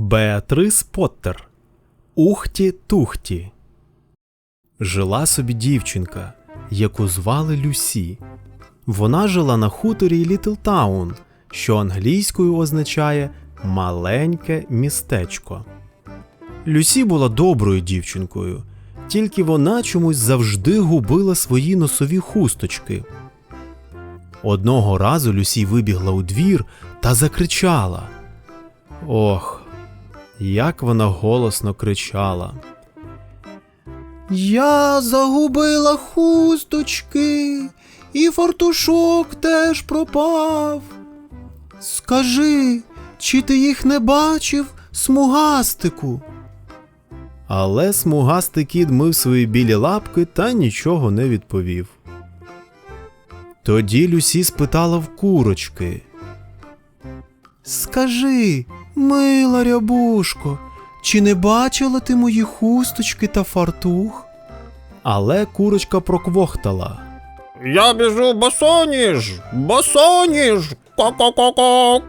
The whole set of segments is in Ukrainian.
Беатрис Поттер. Ухті Тухті. Жила собі дівчинка, яку звали Люсі. Вона жила на хуторі Літлтаун, що англійською означає маленьке містечко. Люсі була доброю дівчинкою, тільки вона чомусь завжди губила свої носові хусточки. Одного разу Люсі вибігла у двір та закричала. Ох, як вона голосно кричала. Я загубила хусточки, і фартушок теж пропав. Скажи, чи ти їх не бачив, смугастику? Але смугастий кіт мив свої білі лапки та нічого не відповів. Тоді Люсі спитала в курочки. Скажи, мила рябушко, чи не бачила ти мої хусточки та фартух? Але курочка проквохтала. Я біжу босоніж, босоніж, ко-ко-ко-ко.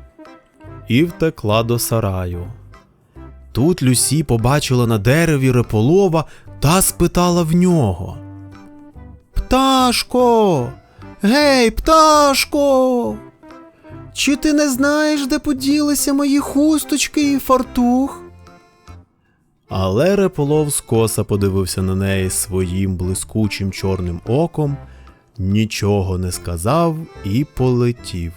і втекла до сараю. Тут Люсі побачила на дереві реполова та спитала в нього. Пташко, гей, пташко. Чи ти не знаєш, де поділися мої хусточки і фартух? Але реполов скоса подивився на неї своїм блискучим чорним оком, нічого не сказав і полетів.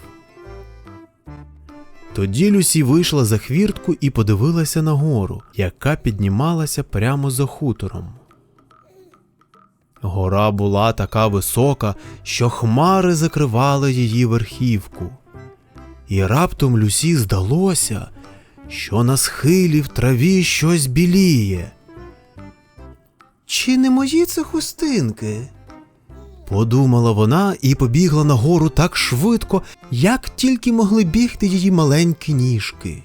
Тоді Люсі вийшла за хвіртку і подивилася на гору, яка піднімалася прямо за хутором. Гора була така висока, що хмари закривали її верхівку. І раптом Люсі здалося, що на схилі в траві щось біліє. Чи не мої це хустинки? Подумала вона і побігла нагору так швидко, як тільки могли бігти її маленькі ніжки.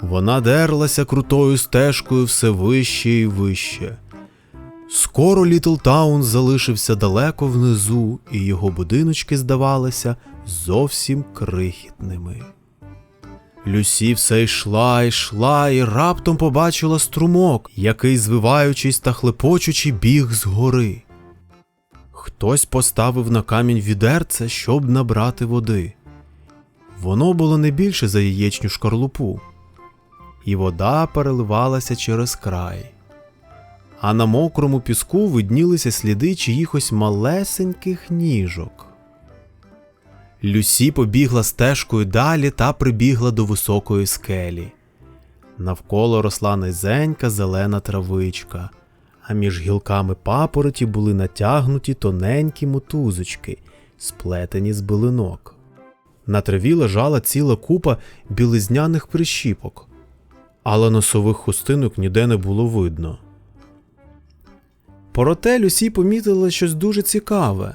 Вона дерлася крутою стежкою все вище і вище. Скоро Літлтаун залишився далеко внизу, і його будиночки здавалися зовсім крихітними. Люсі все йшла, йшла і раптом побачила струмок, який, звиваючись та хлепочучи, біг з гори. Хтось поставив на камінь відерце, щоб набрати води. Воно було не більше за яєчню шкарлупу, і вода переливалася через край. А на мокрому піску виднілися сліди чиїхось малесеньких ніжок. Люсі побігла стежкою далі та прибігла до високої скелі. Навколо росла низенька зелена травичка, а між гілками папороті були натягнуті тоненькі мотузочки, сплетені з билинок. На траві лежала ціла купа білизняних прищіпок, але носових хустинок ніде не було видно. Проте Люсі помітила щось дуже цікаве.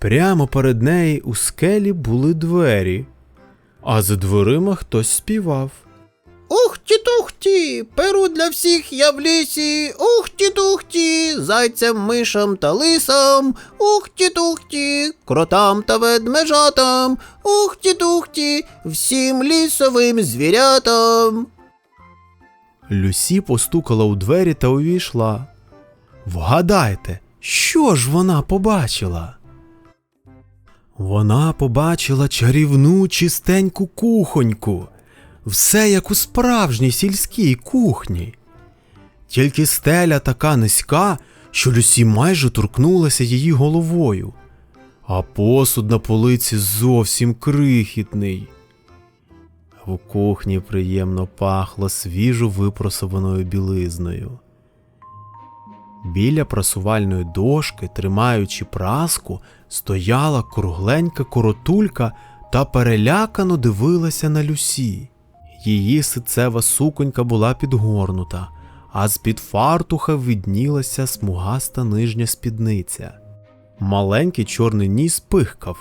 Прямо перед нею у скелі були двері, а за дверима хтось співав. Ухті-тухті, перу для всіх я в лісі, ухті-тухті, зайцям, мишам та лисам, ухті-тухті, кротам та ведмежатам, ухті-тухті, всім лісовим звірятам. Люсі постукала у двері та увійшла. Вгадайте, що ж вона побачила? Вона побачила чарівну чистеньку кухоньку, все як у справжній сільській кухні. Тільки стеля така низька, що Люсі майже торкнулася її головою, а посуд на полиці зовсім крихітний. В кухні приємно пахло свіжо випросованою білизною. Біля прасувальної дошки, тримаючи праску, стояла кругленька коротулька та перелякано дивилася на Люсі. Її сицева суконька була підгорнута, а з-під фартуха виднілася смугаста нижня спідниця. Маленький чорний ніс пихкав.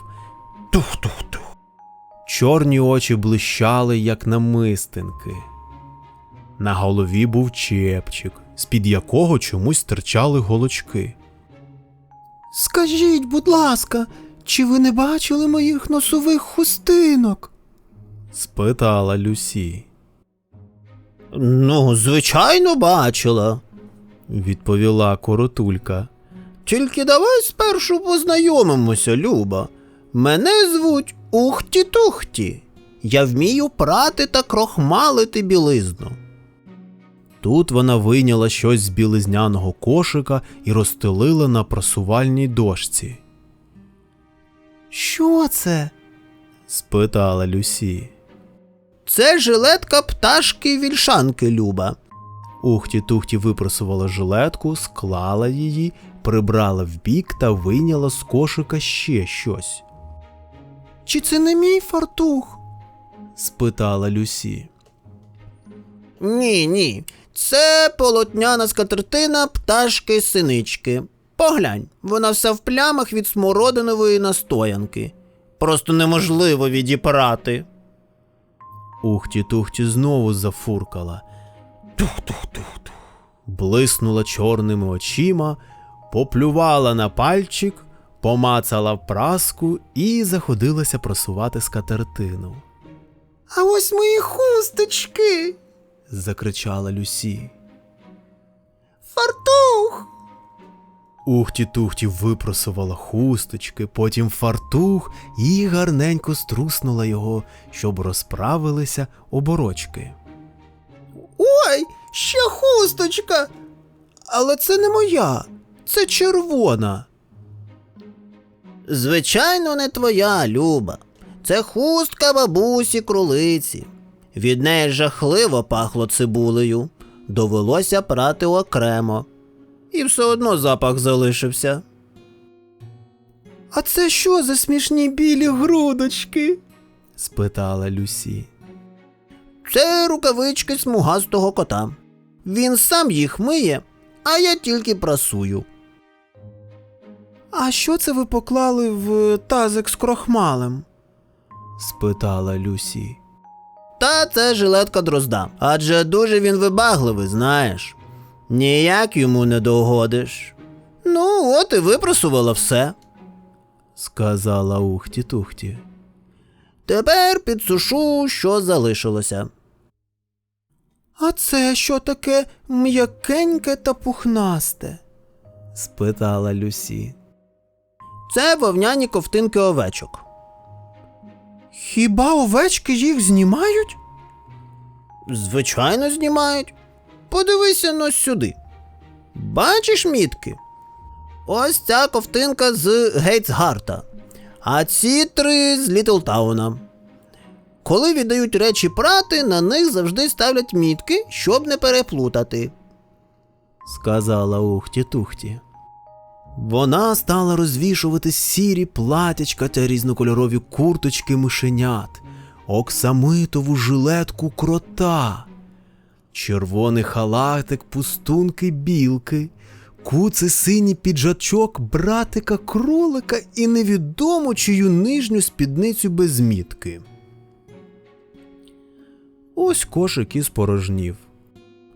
Тух-тух-тух. Чорні очі блищали, як намистинки. На голові був чепчик, з-під якого чомусь стирчали голочки. Скажіть, будь ласка, чи ви не бачили моїх носових хустинок? спитала Люсі. Ну, звичайно, бачила. відповіла коротулька. Тільки давай спершу познайомимося, Люба. Мене звуть Ухті-Тухті. Я вмію прати та крохмалити білизну. Тут вона вийняла щось з білизняного кошика і розстелила на прасувальній дошці. Що це? спитала Люсі. Це жилетка пташки вільшанки, Люба. Ухті-тухті випросувала жилетку, склала її, прибрала вбік та вийняла з кошика ще щось. Чи це не мій фартух? спитала Люсі. Ні, ні. Це полотняна скатертина пташки синички. Поглянь, вона вся в плямах від смородинової настоянки. Просто неможливо відіпрати. Ухті-тухті знову зафуркала. Тух-тух-тух-тух. Блиснула чорними очима, поплювала на пальчик, помацала праску і заходилася просувати скатертину. А ось мої хусточки. Закричала Люсі. Фартух. Ухті-тухті випросувала хусточки, потім фартух і гарненько струснула його, щоб розправилися оборочки. Ой, ще хусточка. Але це не моя, це червона. Звичайно, не твоя, Люба. Це хустка бабусі кролиці. Від неї жахливо пахло цибулею. Довелося прати окремо. І все одно запах залишився. А це що за смішні білі грудочки? спитала Люсі. Це рукавички смугастого кота. Він сам їх миє, а я тільки прасую. А що це ви поклали в тазик з крохмалем? спитала Люсі. Та це жилетка дрозда, адже дуже він вибагливий, знаєш. Ніяк йому не догодиш. Ну, от і випросувала все. сказала Ухті-тухті. Тепер підсушу, що залишилося. А це що таке м'якеньке та пухнасте? спитала Люсі. Це вовняні ковтинки овечок. Хіба овечки їх знімають? Звичайно, знімають. Подивися но сюди. Бачиш мітки? Ось ця ковтинка з Гейтсгарта, а ці три з Літлтауна. Коли віддають речі прати, на них завжди ставлять мітки, щоб не переплутати. сказала Ухті-тухті. Вона стала розвішувати сірі платячка та різнокольорові курточки мишенят, оксамитову жилетку крота, червоний халатик пустунки білки, куци синій піджачок братика кролика і невідомо чию нижню спідницю без мітки. Ось кошик і спорожнів.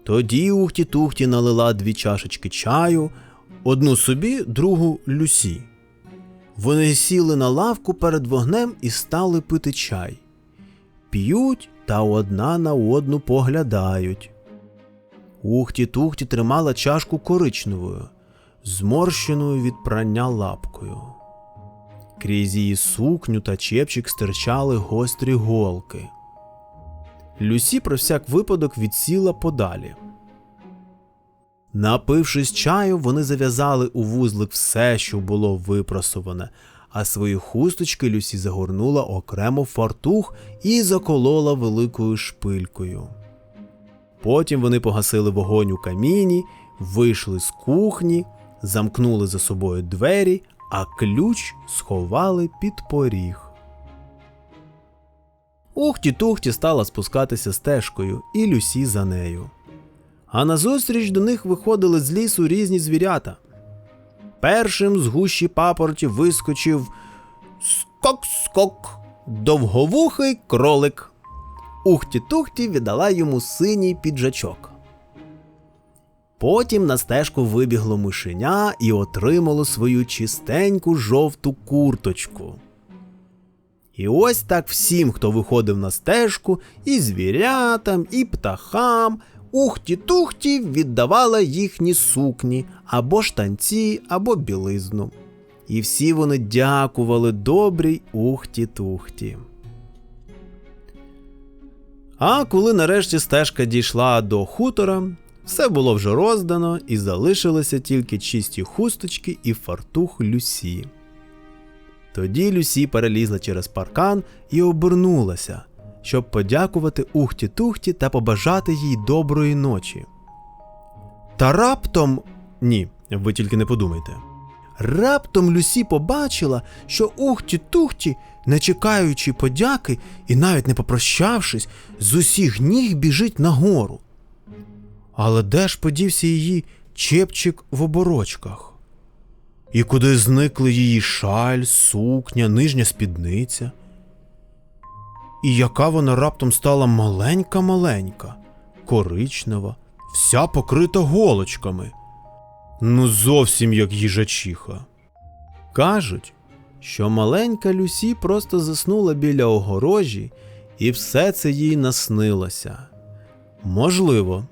Тоді Ухті-Тухті налила дві чашечки чаю, одну собі, другу Люсі. Вони сіли на лавку перед вогнем і стали пити чай. П'ють та одна на одну поглядають. Ухті-тухті тримала чашку коричневою, зморщеною від прання лапкою. Крізь її сукню та чепчик стирчали гострі голки. Люсі про всяк випадок відсіла подалі. Напившись чаю, вони зав'язали у вузлик все, що було випросуване, а свої хусточки Люсі загорнула окремо фартух і заколола великою шпилькою. Потім вони погасили вогонь у каміні, вийшли з кухні, замкнули за собою двері, а ключ сховали під поріг. Ухті-тухті стала спускатися стежкою, і Люсі за нею. А назустріч до них виходили з лісу різні звірята. Першим з гущі папороті вискочив скок-скок, довговухий кролик. Ухті-тухті віддала йому синій піджачок. Потім на стежку вибігло мишеня і отримало свою чистеньку жовту курточку. І ось так всім, хто виходив на стежку, і звірятам, і птахам, ухті-тухті віддавала їхні сукні, або штанці, або білизну. І всі вони дякували добрій ухті-тухті. А коли нарешті стежка дійшла до хутора, все було вже роздано, і залишилися тільки чисті хусточки і фартух Люсі. Тоді Люсі перелізла через паркан і обернулася, щоб подякувати Ухті-Тухті та побажати їй доброї ночі. Та раптом. Ні, ви тільки не подумайте. Раптом Люсі побачила, що Ухті-Тухті, не чекаючи подяки і навіть не попрощавшись, з усіх ніг біжить нагору. Але де ж подівся її чепчик в оборочках? І куди зникли її шаль, сукня, нижня спідниця? І яка вона раптом стала маленька-маленька, коричнева, вся покрита голочками. Ну, зовсім як їжачиха. Кажуть, що маленька Люсі просто заснула біля огорожі, і все це їй наснилося. Можливо.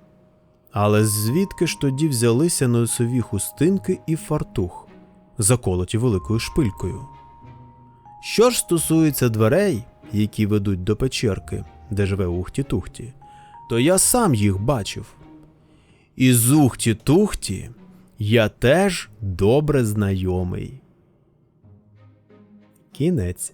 Але звідки ж тоді взялися носові хустинки і фартух, заколоті великою шпилькою? Що ж стосується дверей, які ведуть до печерки, де живе Ухті-Тухті, то я сам їх бачив. І з Ухті-Тухті я теж добре знайомий. Кінець.